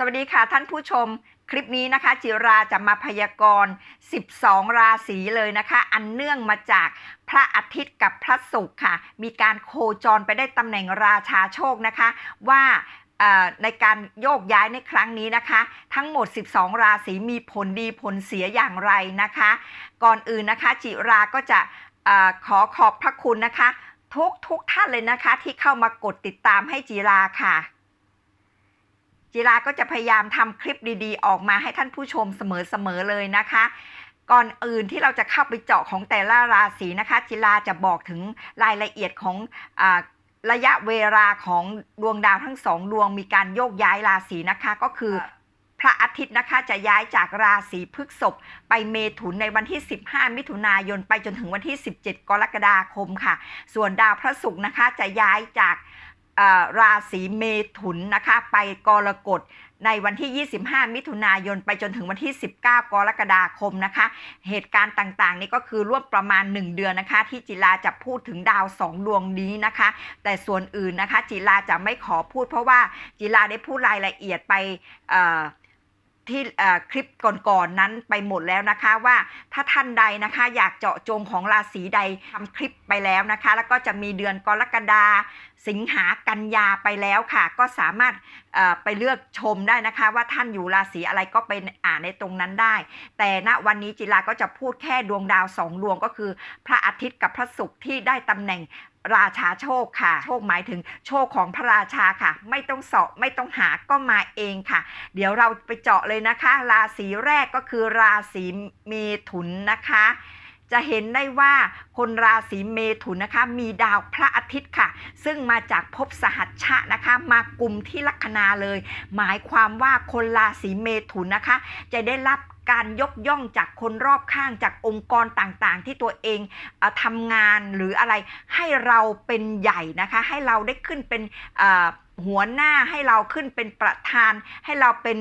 สวัสดีค่ะท่านผู้ชม คลิปนี้นะคะ จิราจะมาพยากรณ์ 12 ราศีเลยนะคะ อันเนื่องมาจากพระอาทิตย์กับพระศุกร์ค่ะ มีการโคจรไปได้ตำแหน่งราชาโชคนะคะ ว่าในการโยกย้ายในครั้งนี้นะคะ ทั้งหมด 12 ราศีมีผลดีผลเสียอย่างไรนะคะ ก่อนอื่นนะคะ จิราก็จะอขอขอบพระคุณนะคะ ทุกทุกท่านเลยนะคะที่เข้ามากดติดตามให้จิราค่ะ จิราก็จะพยายามทำคลิปดีๆ ออกมาให้ท่านผู้ชมเสมอๆเลยนะคะ ก่อนอื่นที่เราจะเข้าไปเจาะของแต่ละราศีนะคะจิราจะบอกถึงรายละเอียดของอาระยะเวลาของดวงดาวทั้งสองดวงมีการโยกย้ายราศีนะคะก็คือพระอาทิตย์นะคะจะย้ายจากราศีพฤษภไปเมถุนในวันที่ 15 มิถุนายนไปจนถึงวันที่ 17 กรกฎาคมค่ะ ส่วนดาวพระศุกร์นะคะจะย้ายจากเอ่อ ราศีเมถุนนะคะ ไปกรกฎในวันที่ 25 มิถุนายน ไปจนถึงวันที่ 19 กรกฎาคมนะคะ เหตุการณ์ต่างๆ นี่ก็คือร่วมประมาณ 1 เดือนนะคะ ที่จิราจะพูดถึงดาว 2 ดวงนี้นะคะ แต่ส่วนอื่นนะคะ จิราจะไม่ขอพูดเพราะว่าจิราได้พูดรายละเอียดไปเที่คลิปก่อนๆนนั้นไปหมดแล้วนะคะว่าถ้าท่านใดนะคะอยากเจาะจงของราศีใดทำคลิปไปแล้วนะคะ แล้วก็จะมีเดือนกรกฎาสิงหากันยาไปแล้วค่ะ ก็สามารถไปเลือกชมได้นะคะ ว่าท่านอยู่ราศีอะไรก็ไปอ่านในตรงนั้นได้ แต่ณวันนี้จิราก็จะพูดแค่ดวงดาวสองดวงก็คือ พระอาทิตย์กับพระศุกร์ที่ได้ตำแหน่ง ราชาโชคค่ะ โชคหมายถึงโชคของพระราชาค่ะ ไม่ต้องเสาะไม่ต้องหาก็มาเองค่ะ เดี๋ยวเราไปเจาะเลยนะคะ ราศีแรกก็คือราศีเมถุนนะคะ จะเห็นได้ว่าคนราศีเมถุนนะคะมีดาวพระอาทิตย์ค่ะ ซึ่งมาจากภพสหัชชะนะคะมากลุ่มที่ลัคนาเลย หมายความว่าคนราศีเมถุนนะคะ จะได้รับการยกย่องจากคนรอบข้างจากองค์กรต่างๆ ที่ตัวเองอทำงานหรืออะไรให้เราเป็นใหญ่นะคะ ให้เราได้ขึ้นเป็น หัวหน้าให้เราขึ้นเป็นประธาน ให้เราเป็น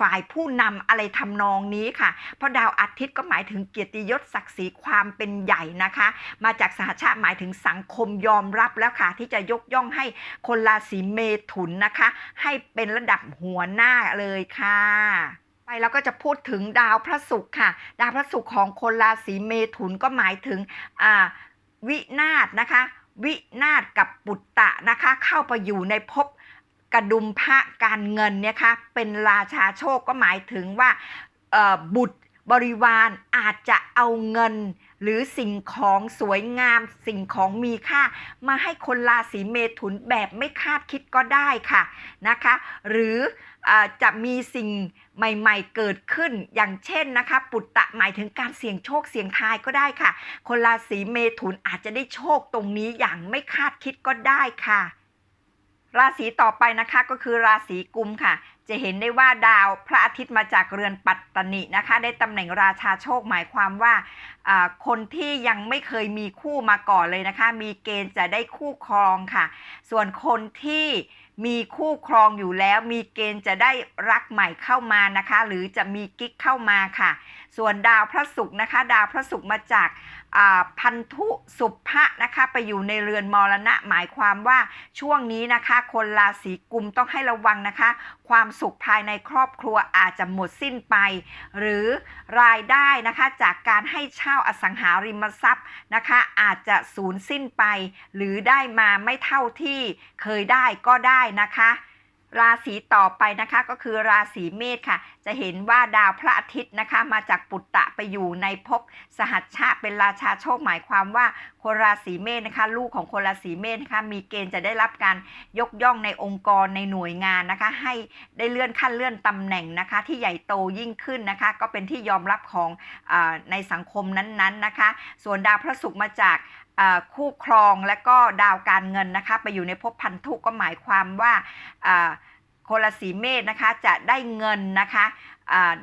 ฝ่ายผู้นำอะไรทำนองนี้ค่ะ เพราะดาวอาทิตย์ก็หมายถึงเกียรติยศศักดิ์ศรีความเป็นใหญ่นะคะ มาจากสหชาติหมายถึงสังคมยอมรับแล้วค่ะ ที่จะยกย่องให้คนราศีเมถุนนะคะ ให้เป็นระดับหัวหน้าเลยค่ะไปเราก็จะพูดถึงดาวพระศุกร์ค่ะ ดาวพระศุกร์ของคนราศีเมถุนก็หมายถึงวินาศนะคะ วินาศกับปุตตะนะคะ เข้าไปอยู่ในภพกระดุมพระการเงินเนี่ยค่ะเป็นราชาโชคก็หมายถึงว่าบุตร บริวารอาจจะเอาเงิน หรือสิ่งของสวยงาม สิ่งของมีค่า มาให้คนราศีเมถุนแบบไม่คาดคิดก็ได้ค่ะนะคะ หรืออจะมีสิ่งใหม่ๆเกิดขึ้นอย่างเช่นนะคะ ปุตตะหมายถึงการเสี่ยงโชคเสี่ยงทายก็ได้ค่ะ คนราศีเมถุนอาจจะได้โชคตรงนี้อย่างไม่คาดคิดก็ได้ค่ะ ราศีต่อไปนะคะก็คือราศีกุมค่ะ จะเห็นได้ว่าดาวพระอาทิตย์มาจากเรือนปัตตนินะคะได้ตำแหน่งราชาโชคหมายความว่าคนที่ยังไม่เคยมีคู่มาก่อนเลยนะคะ มีเกณฑ์จะได้คู่ครองค่ะ ส่วนคนที่มีคู่ครองอยู่แล้ว มีเกณฑ์จะได้รักใหม่เข้ามานะคะ หรือจะมีกิ๊กเข้ามาค่ะ ส่วนดาวพระศุกร์นะคะ ดาวพระศุกร์มาจาก พันธุสุภะนะคะไปอยู่ในเรือนมรณะหมายความว่าช่วงนี้นะคะ คนราศีกุมต้องให้ระวังนะคะ ความสุขภายในครอบครัวอาจจะหมดสิ้นไป หรือรายได้นะคะจากการให้เช่าอสังหาริมทรัพย์นะคะ อาจจะสูญสิ้นไป หรือได้มาไม่เท่าที่เคยได้ก็ได้นะคะ ราศีต่อไปนะคะก็คือราศีเมษค่ะ จะเห็นว่าดาวพระอาทิตย์นะคะ มาจากปุตตะไปอยู่ในภพสหัชชะเป็นราชาโชคหมายความว่า คนราศีเมษนะคะ ลูกของคนราศีเมษนะคะมีเกณฑ์จะได้รับการยกย่องในองค์กรในหน่วยงานนะคะ ให้ได้เลื่อนขั้นเลื่อนตำแหน่งนะคะ ที่ใหญ่โตยิ่งขึ้นนะคะ ก็เป็นที่ยอมรับของอในสังคมนั้นๆนะคะ ส่วนดาวพระศุกร์มาจากคู่ครองและก็ดาวการเงินนะคะ ไปอยู่ในภพพันธุก็หมายความว่าคนราศีเมษนะคะจะได้เงินนะคะ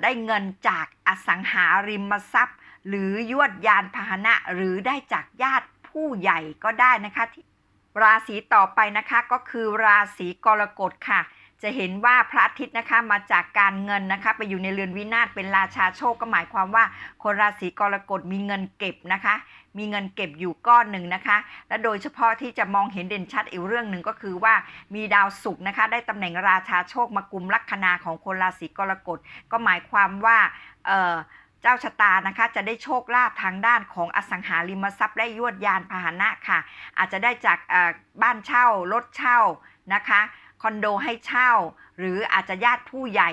ได้เงินจากอสังหาริมทรัพย์ หรือยวดยานพาหนะหรือได้จากญาติผู้ใหญ่ก็ได้นะคะที่ราศีต่อไปนะคะก็คือราศีกรกฎค่ะ จะเห็นว่าพระอาทิตย์นะคะมาจากการเงินนะคะ ไปอยู่ในเรือนวินาศเป็นราชาโชคก็หมายความว่า คนราศีกรกฎมีเงินเก็บนะคะ มีเงินเก็บอยู่ก้อนหนึ่งนะคะ และโดยเฉพาะที่จะมองเห็นเด่นชัดอีกเรื่องหนึ่งก็คือว่ามีดาวศุกร์นะคะ ได้ตำแหน่งราชาโชคมากุมลัคนาของคนราศีกรกฎก็หมายความว่าเอ่อ จ้าชะตานะคะจะได้โชคลาภทางด้านของอสังหาริมทรัพย์และยวดยานพาหนะค่ะ อาจจะได้จากบ้านเช่ารถเช่านะคะคอนโดให้เช่า หรืออาจจะญาติผู้ใหญ่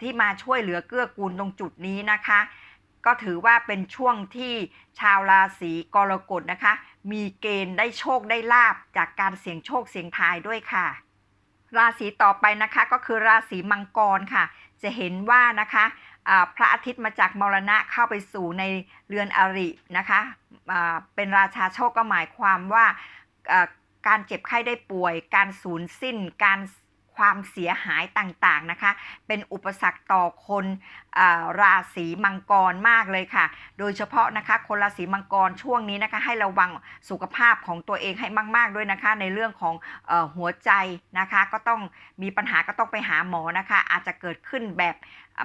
ที่มาช่วยเหลือเกื้อกูลตรงจุดนี้นะคะ ก็ถือว่าเป็นช่วงที่ชาวราศีกรกฎนะคะ มีเกณฑ์ได้โชคได้ลาบจากการเสี่ยงโชคเสี่ยงทายด้วยค่ะ ราศีต่อไปนะคะก็คือราศีมังกรค่ะ จะเห็นว่านะคะ พระอาทิตย์มาจากมรณะเข้าไปสู่ในเรือนอรินะคะเป็นราชาโชคก็หมายความว่าการเจ็บไข้ได้ป่วย การสูญสิ้น การ ความเสียหายต่างๆนะคะ เป็นอุปสรรคต่อคนอาราศีมังกรมากเลยค่ะ โดยเฉพาะนะคะคนราศีมังกรช่วงนี้นะคะ ให้ระวังสุขภาพของตัวเองให้มาก ๆด้วยนะคะ ในเรื่องของออหัวใจนะคะ ก็ต้องมีปัญหาก็ต้องไปหาหมอนะคะ อาจจะเกิดขึ้นแบบ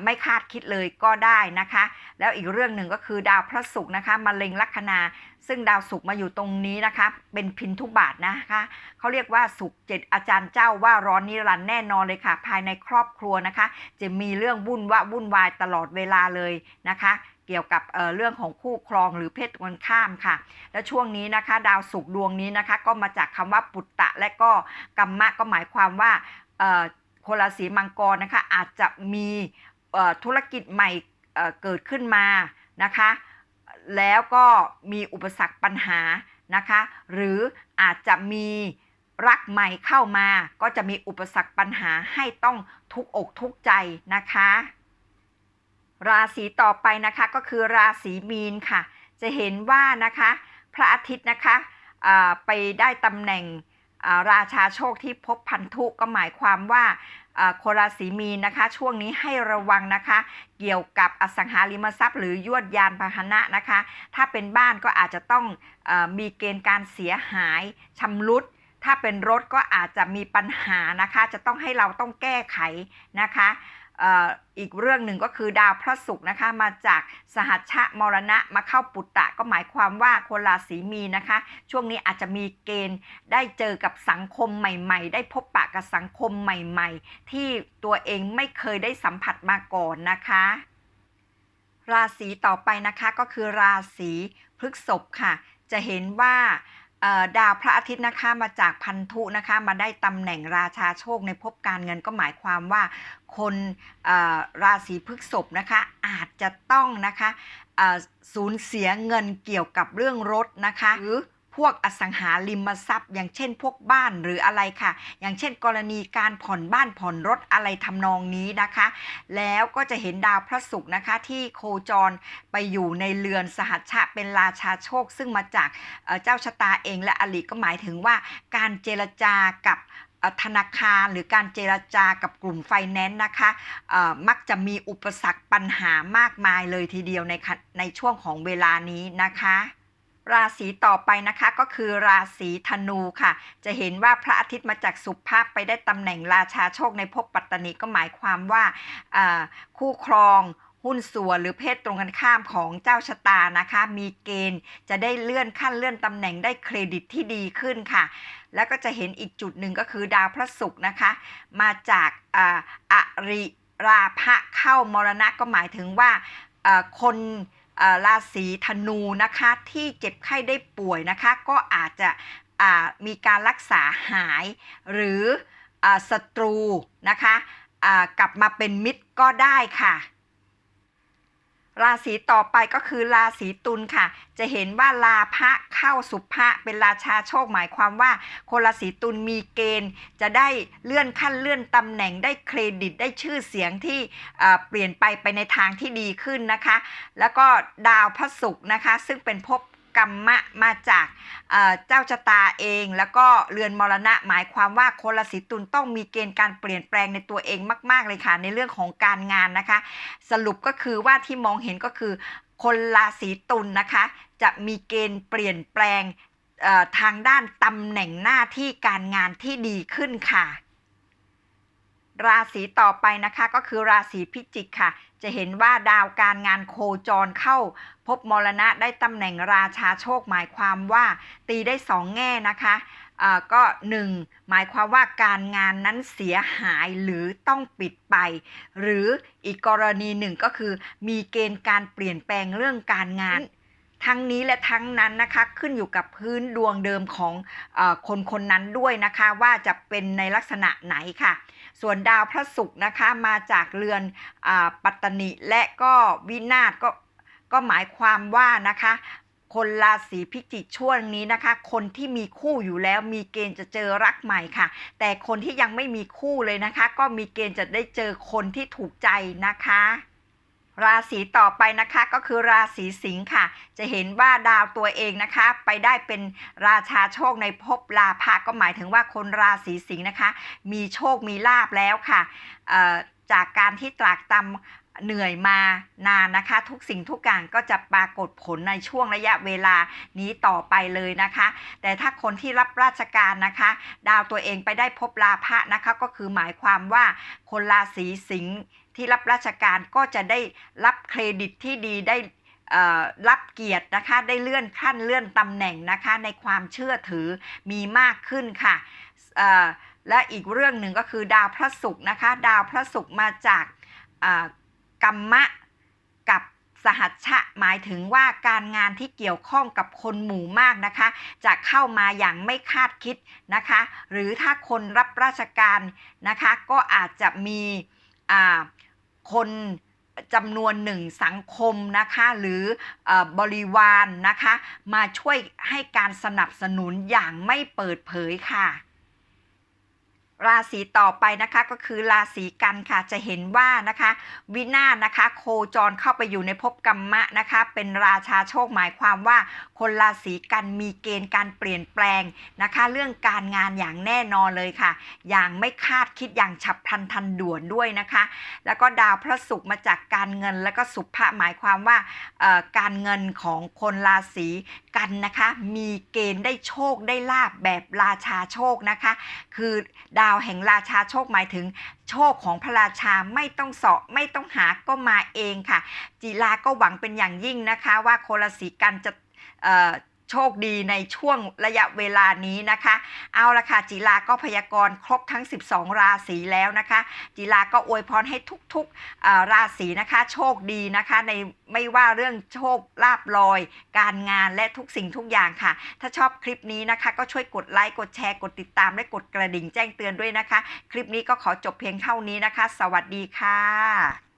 ไม่คาดคิดเลยก็ได้นะคะ แล้วอีกเรื่องหนึ่งก็คือดาวพระศุกร์นะคะมาเล็งลัคนา ซึ่งดาวศุกร์มาอยู่ตรงนี้นะคะ เป็นพินทุบาทนะคะเขาเรียกว่าศุกร์เจ็ดอาจารย์เจ้าว่าร้อนนิรันดร์แน่นอนเลยค่ะ ภายในครอบครัวนะคะ จะมีเรื่องวุ่นวะวุ่นวายตลอดเวลาเลยนะคะ เกี่ยวกับเเรื่องของคู่ครองหรือเพศตรงกันข้ามค่ะ และช่วงนี้นะคะ ดาวศุกร์ดวงนี้นะคะ ก็มาจากคำว่าปุตตะ และก็กัมมะก็หมายความว่าคนราศีมังกรนะคะอาจจะมีธุรกิจใหม่เเกิดขึ้นมานะคะ แล้วก็มีอุปสรรคปัญหานะคะ หรืออาจจะมีรักใหม่เข้ามา ก็จะมีอุปสรรคปัญหาให้ต้องทุกอกทุกใจนะคะ ราศีต่อไปนะคะก็คือราศีมีนค่ะ จะเห็นว่านะคะพระอาทิตย์นะคะไปได้ตำแหน่งราชาโชคที่พบพันธุก็หมายความว่า คนราศีมีนนะคะ ช่วงนี้ให้ระวังนะคะ เกี่ยวกับอสังหาริมทรัพย์ หรือยวดยานพาหนะนะคะ ถ้าเป็นบ้านก็อาจจะต้องอมีเกณฑ์การเสียหายชำรุดถ้าเป็นรถก็อาจจะมีปัญหานะคะ จะต้องให้เราต้องแก้ไขนะคะ อีกเรื่องหนึ่งก็คือดาวพระศุกร์นะคะมาจากสหัชชะมรณะมาเข้าปุตตะก็หมายความว่าคนราศีมีนะคะ ช่วงนี้อาจจะมีเกณฑ์ได้เจอกับสังคมใหม่ ๆ ได้พบปะกับสังคมใหม่ ๆ ที่ตัวเองไม่เคยได้สัมผัสมาก่อนนะคะ ราศีต่อไปนะคะก็คือราศีพฤษภค่ะ จะเห็นว่า ดาวพระอาทิตย์นะคะมาจากพันธุนะคะมาได้ตำแหน่งราชาโชคในภพการเงินก็หมายความว่าคนราศีพฤษภนะคะอาจจะต้องนะคะสูญเสียเงินเกี่ยวกับเรื่องรถนะคะหรือ พวกอสังหาริมทรัพย์ อย่างเช่นพวกบ้านหรืออะไรค่ะ อย่างเช่น กรณีการผ่อนบ้านผ่อนรถอะไรทำนองนี้นะคะ แล้วก็จะเห็นดาวพระศุกร์นะคะที่โคจรไปอยู่ในเรือนสหัชชะเป็นราชาโชค ซึ่งมาจากเจ้าชะตาเองและอลิก็หมายถึงว่าการเจรจากับธนาคารหรือการเจรจากับกลุ่มไฟแนนซ์นะคะมักจะมีอุปสรรคปัญหามากมายเลยทีเดียวในในช่วงของเวลานี้นะคะ ราศีต่อไปนะคะก็คือราศีธนูค่ะ จะเห็นว่าพระอาทิตย์มาจากสุภาพไปได้ตำแหน่งราชาโชคในภพปัตตนีก็หมายความว่าคู่ครองหุ้นส่วนหรือเพศตรงกันข้ามของเจ้าชะตานะคะ มีเกณฑ์จะได้เลื่อนขั้นเลื่อนตำแหน่งได้เครดิตที่ดีขึ้นค่ะ แล้วก็จะเห็นอีกจุดหนึ่งก็คือดาวพระศุกร์นะคะ มาจากออริราพะเข้ามรณะก็หมายถึงว่าคน ราศีธนูนะคะที่เจ็บไข้ได้ป่วยนะคะ ก็อาจจะมีการรักษาหายหรือศัตรูนะคะกลับมาเป็นมิตรก็ได้ค่ะ ราศีต่อไปก็คือราศีตุลค่ะ จะเห็นว่าลาพระเข้าสุภะเป็นราชาโชคหมายความว่า คนราศีตุลมีเกณฑ์ จะได้เลื่อนขั้นเลื่อนตำแหน่งได้เครดิตได้ชื่อเสียงที่เปลี่ยนไปไปในทางที่ดีขึ้นนะคะ แล้วก็ดาวพระศุกร์นะคะ ซึ่งเป็นภพ กรรมะมาจากเจ้าชะตาเอง แล้วก็เรือนมรณะหมายความว่าคนราศีตุลต้องมีเกณฑ์การเปลี่ยนแปลงในตัวเองมาก ๆ เลยค่ะ ในเรื่องของการงานนะคะ สรุปก็คือว่าที่มองเห็นก็คือ คนราศีตุลนะคะ จะมีเกณฑ์เปลี่ยนแปลงทางด้านตำแหน่งหน้าที่การงานที่ดีขึ้นค่ะ ราศีต่อไปนะคะก็คือราศีพิจิกค่ะ จะเห็นว่าดาวการงานโคจรเข้า พบมรณะได้ตำแหน่งราชาโชคหมายความว่าตีได้สองแง่นะคะอ่าก็หนึ่งหมายความว่าการงานนั้นเสียหายหรือต้องปิดไป หรืออีกกรณีหนึ่งก็คือ มีเกณฑ์การเปลี่ยนแปลงเรื่องการงาน ทั้งนี้และทั้งนั้นนะคะขึ้นอยู่กับพื้นดวงเดิมของออคนคนนั้นด้วยนะคะ ว่าจะเป็นในลักษณะไหนค่ะ ส่วนดาวพระศุกร์นะคะมาจากเรือนอปัตตนิและก็วินาศก็ก็หมายความว่านะคะคนราศีพิจิกช่วงนี้นะคะ คนที่มีคู่อยู่แล้วมีเกณฑ์จะเจอรักใหม่ค่ะ แต่คนที่ยังไม่มีคู่เลยนะคะ ก็มีเกณฑ์จะได้เจอคนที่ถูกใจนะคะ ราศีต่อไปนะคะก็คือราศีสิงค์ค่ะ จะเห็นว่าดาวตัวเองนะคะ ไปได้เป็นราชาโชคในภพลาภะก็หมายถึงว่าคนราศีสิงค์นะคะ มีโชคมีลาบแล้วค่ะจากการที่ตรากตำ เหนื่อยมานานนะคะ ทุกสิ่งทุกอย่างก็จะปรากฏผลในช่วงระยะเวลานี้ต่อไปเลยนะคะ แต่ถ้าคนที่รับราชการนะคะ ดาวตัวเองไปได้พบลาภะนะคะ ก็คือหมายความว่าคนราศีสิงห์ที่รับราชการก็จะได้รับเครดิตที่ดีได้รับเกียรตินะคะได้เลื่อนขั้นเลื่อนตำแหน่งนะคะในความเชื่อถือมีมากขึ้นค่ะและอีกเรื่องหนึ่งก็คือดาวพระศุกร์นะคะ ดาวพระศุกร์มาจาก กรรมะ กับสหัชะหมายถึงว่าการงานที่เกี่ยวข้องกับคนหมู่มากนะคะ จะเข้ามาอย่างไม่คาดคิดนะคะ หรือถ้าคนรับราชการนะคะ ก็อาจจะมีคนจำนวนหนึ่งสังคมนะคะหรือเออบริวารนนะคะ มาช่วยให้การสนับสนุนอย่างไม่เปิดเผยค่ะ ราศีต่อไปนะคะก็คือราศีกันค่ะจะเห็นว่านะคะ วินาศนะคะ โคจรเข้าไปอยู่ในภพกรรมะนะคะ เป็นราชาโชคหมายความว่า คนราศีกันมีเกณฑ์การเปลี่ยนแปลงนะคะ เรื่องการงานอย่างแน่นอนเลยค่ะ อย่างไม่คาดคิดอย่างฉับพลันทันด่วนด้วยนะคะ แล้วก็ดาวพระศุกร์มาจากการเงิน แล้วก็สุภะหมายความว่าเอ่อการเงินของคนราศีกันนะคะ มีเกณฑ์ได้โชคได้ลาบแบบราชาโชคนะคะ คือดาวแห่งราชาโชคหมายถึง โชคของพระราชาไม่ต้องเสาะไม่ต้องหาก็มาเองค่ะ จีลาก็หวังเป็นอย่างยิ่งนะคะ ว่าคนราศีกันจะ โชคดีในช่วงระยะเวลานี้นะคะ เอาละค่ะจีลาก็พยากรณ์ครบทั้ง 12 ราศีแล้วนะคะจีลาก็อวยพรให้ทุกๆราศีนะคะ โชคดีนะคะในไม่ว่าเรื่องโชคลาบลอย การงานและทุกสิ่งทุกอย่างค่ะ ถ้าชอบคลิปนี้นะคะ ก็ช่วยกดไลค์กดแชร์กดติดตามและกดกระดิ่งแจ้งเตือนด้วยนะคะ คลิปนี้ก็ขอจบเพียงเท่านี้นะคะ สวัสดีค่ะ